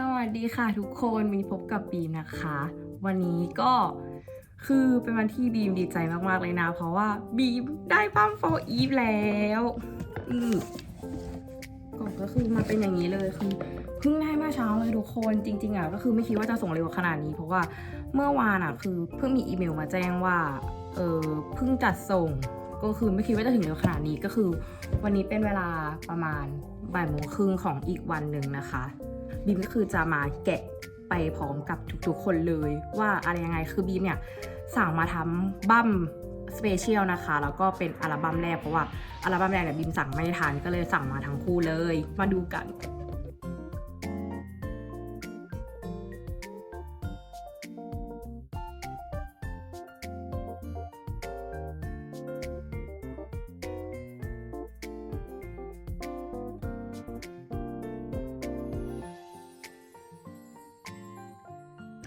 สวัสดีค่ะทุกคนวันนี้พบกับบีมนะคะ วันนี้ก็คือเป็นวันที่บีมดีใจมากๆเลยนะ เพราะว่าบีมได้ปั้มโฟอีฟแล้วอืมกล่องก็คือมาเป็นอย่างนี้เลยคือเพิ่งได้เมื่อเช้าเลยทุกคนจริง ๆอะก็คือไม่คิดว่าจะส่งเร็วขนาดนี้ เพราะว่าเมื่อวานอะคือเพิ่งมีอีเมลมาแจ้งว่าเออเพิ่งจัดส่งก็คือไม่คิดว่าจะถึงเร็วขนาดนี้ก็คือ วันนี้เป็นเวลาประมาณบ่ายโมงครึ่งของอีกวันหนึ่งนะคะ บีมก็คือจะมาแกะไปพร้อมกับทุกๆคนเลยว่าอะไรยังไงคือบีมเนี่ยสั่งมาทำบั้มสเปเชียลนะคะ แล้วก็เป็นอัลบั้มแรกเพราะว่าอัลบั้มแรกเนี่ยบีมสั่งไม่ทันก็เลยสั่งมาทั้งคู่เลย มาดูกัน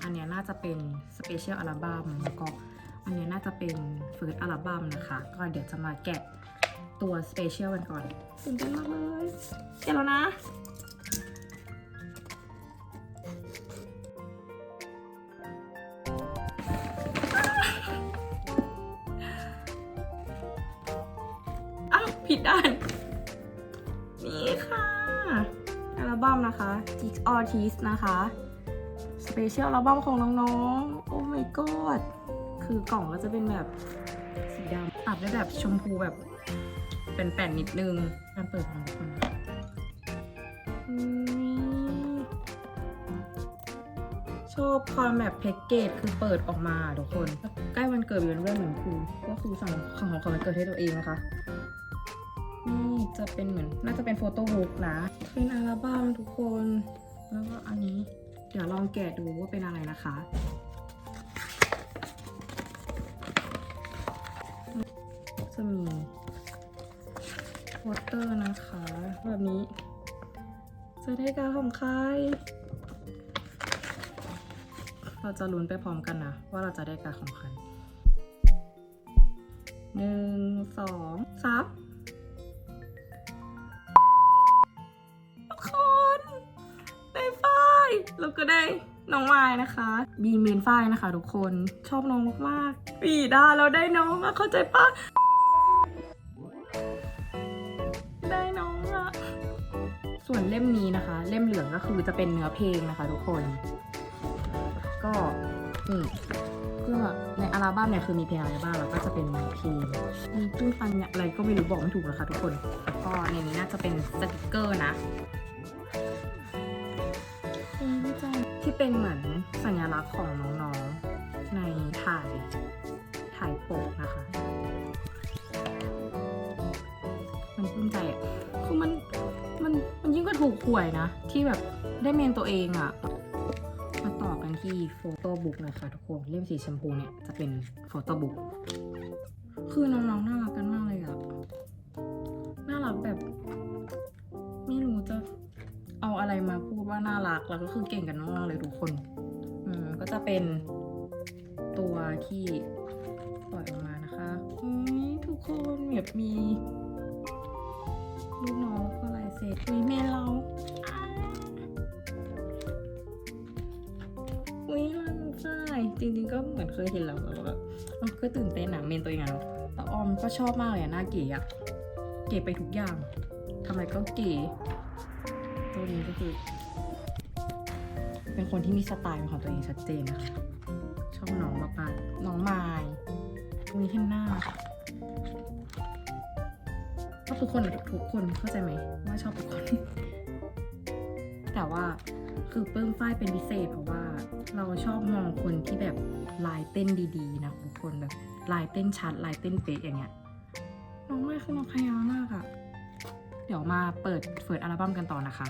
นนี้น่าจะเป็นสเปเชียลอัลบั้มแล้วก็อันนี้น่าจะเป็นเฟิร์สอัลบั้มนะคะ ก็เดี๋ยวจะมาแกะตัวสเปเชียลกันก่อนตื่นเต้นมากเลยแกะแล้วนะอ้าวผิดด้านนี่ค่ะ อัลบั้มนะคะ Jig Artist นะคะ สเปเชียลอัลบั้มของน้องๆ โอ้ my god คือกล่องก็จะเป็นแบบสีดำตัดด้วยแบบชมพูแบบเป็นแป่นนิดนึงการเปิดของทุกคนชอบความแบบแพ็กเกจคือเปิดออกมาทุกคน ใกล้วันเกิดอยู่ด้วยเหมือนครูก็คือสั่งของของขวัญวันเกิดให้ตัวเองนะคะนี่จะเป็นเหมือนน่าจะเป็นโฟโต้บุ๊กนะเป็นอัลบั้มทุกคน แล้วก็อันนี้ เดี๋ยวลองแกะดูว่าเป็นอะไรนะคะ จะมีวอเตอร์นะคะ แบบนี้ จะได้การดของใครเราจะลุ้นไปพร้อมกันนะ ว่าเราจะได้การของใครหนึ่งสองสาม แล้วก็ได้น้องวายนะคะ บีเมนฝ้ายนะคะทุกคนชอบน้องมากๆปีดาเราได้น้องอะเข้าใจปะได้น้องอะส่วนเล่มนี้นะคะ เล่มเหลืองก็คือจะเป็นเนื้อเพลงนะคะ ทุกคน ก็นี่ก็ในอัลบั้มเนี่ยคือมีเพลงอะไรบ้างแล้วก็จะเป็นเนื้อเพลงมีตู้ฟันอะไรก็ไม่รู้บอกไม่ถูกนะคะทุกคนแล้วก็ในนี้น่าจะเป็นสติกเกอร์นะ ของน้องๆในถ่ายถ่ายปกนะคะ มันปลื้มใจคือมันมันมันยิ่งกว่าถูกหวยนะ ที่แบบได้เมนตัวเองอะมาต่อกันที่โฟโต้บุ๊กนะคะทุกคนเล่มสีชมพูเนี่ยจะเป็นโฟโต้บุ๊กคือน้องๆน่ารักกันมากเลยอะน่ารักแบบไม่รู้จะเอาอะไรมาพูดว่าน่ารักแล้วก็คือเก่งกันมากๆเลยทุกคน จะเป็นตัวที่ปล่อยออกมานะคะอุ้ยทุกคนแบบมีลูกน้องก็ลายเซ็ตอุ้ยเมนเราอุ้ยรันใช่จริงๆก็เหมือนเคยเห็นแล้วแล้วก็แบบเออก็ตื่นเต้นอะเมนตัวเองอะเนาะแต่ออมก็ชอบมากเลยอะหน้าเก๋อะเก๋ไปทุกอย่างทำอะไรก็เก๋ตัวนี้ก็คือ เป็นคนที่มีสไตล์ของตัวเองชัดเจนนะคะ ชอบน้องมากๆน้องไมายตรงนี้ที่หน้าชอบทุกคนทุกคนเข้าใจไหมว่าชอบทุกคน แต่ว่าคือเปลื้มฝ้ายเป็นพิเศษเพราะว่า เราชอบมองคนที่แบบลายเต้นดีๆ นะทุกคนแบบลายเต้นชัดลายเต้นเป๊ะอย่างเงี้ยน้องไมายคือน้องพยามากอะเดี๋ยวมาเปิดเฟิร์อัลบั้มกันต่อนะคะ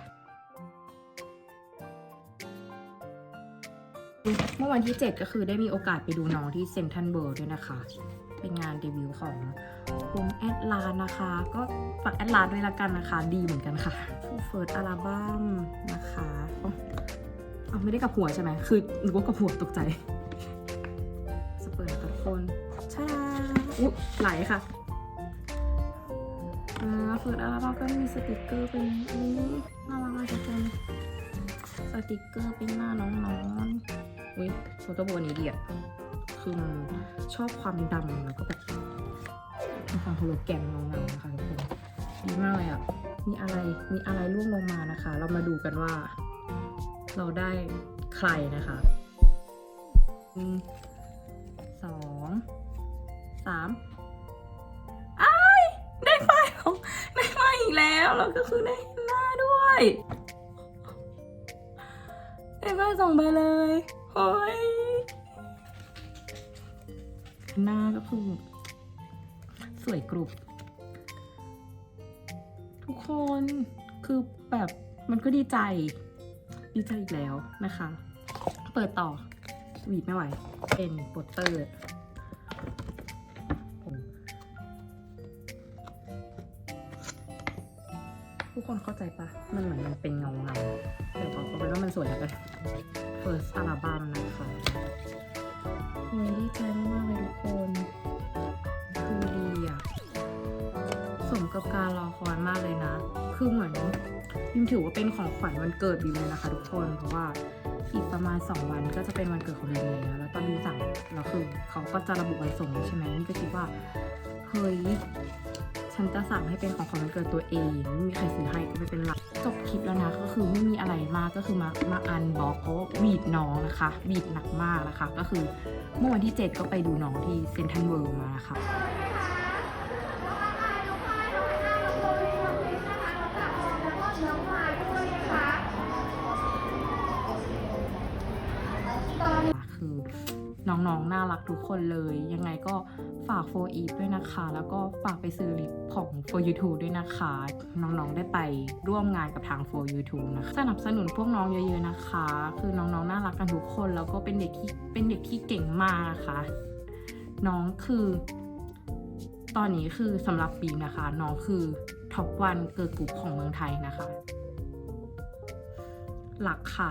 เมื่อวันที่ 7 ก็คือได้มีโอกาสไปดูน้องที่เซนทันเบิร์ด้วยนะคะ เป็นงานเดบิวต์ของวงแอดลานนะคะ ก็ฝากแอดลานด้วยละกันนะคะ ดีเหมือนกันค่ะเฟิร์สอัลบั้มนะคะเอาเอไม่ได้กับหัวใช่ไหมคือนึกว่ากับหัวตกใจสเปิดทุกคนชาอุ๊ยไหลค่ะอ่าเฟิร์สอัลบั้มก็มีสติกเกอร์เป็นนนี้น่ารักมากทุกคนสติกเกอร์เป็นหน้าน้องๆ อุ้ยโฟโต้บุ๊กอันนี้ดีอะคือมันชอบความดำแล้วก็แบบมีความโฮโลแกรมเงาๆนะคะทุกคนดีมากเลยอะมีอะไรมีอะไรร่วงลงมานะคะ เรามาดูกันว่า เราได้ใครนะคะหนึ่งสองสามอ้ได้ไฟของได้ไฟอีกแล้วแล้วก็คือได้หน้าด้วยได้ไฟส่งไปเลย เฮ้ย หน้าก็คือสวยกรุบ ทุกคนคือแบบมันก็ดีใจ ดีใจอีกแล้วนะคะ เปิดต่อสวีทไม่ไหว เป็นโปสเตอร์ทุกคนเข้าใจปะมันเหมือนมันเป็นเงาเงาๆแต่บอกเอาไว้ว่ามันสวยแล้วกัน First Album นะคะโอ้ยดีใจมากๆเลยทุกคนคือดีอะสมกับการรอคอยมากเลยนะ คือเหมือนบิมถือว่าเป็นของขวัญวันเกิดบิมเลยนะคะ ทุกคน เพราะว่าอีกประมาณ 2 วันก็จะเป็นวันเกิดของบิมแล้ว แล้วตอนบิมสั่งแล้วคือเขาก็จะระบุวันส่งใช่ไหมนี่ก็คิดว่า เฮ้ย ฉันจะสั่งให้เป็นของขวัญวันเกิดตัวเองไม่มีใครซื้อให้ก็ไม่เป็นไรจบคลิปแล้วนะก็คือไม่มีอะไรมากก็คือมามาอันบล็อกเพราะวีดน้องนะคะบีดหนักมากนะคะ ก็คือเมื่อวันที่ 7 ก็ไปดูน้องที่เซนทันเวิลด์มานะคะคือน้องๆน่ารักทุกคนเลย ยังไงก็ ฝาก for e ด้วยนะคะ แล้วก็ฝากไปซื้อลิปของ for YouTube ด้วยนะคะ น้องๆได้ไปร่วมงานกับทาง for YouTube นะคะสนับสนุนพวกน้องเยอะๆนะคะ คือน้องๆน่ารักกันทุกคน แล้วก็เป็นเด็กที่เป็นเด็กที่เก่งมากนะคะ น้องคือ ตอนนี้คือสำหรับปีนะคะ น้องคือท็อปวันเกิร์ลกรุ๊ปของเมืองไทยนะคะหลักค่ะ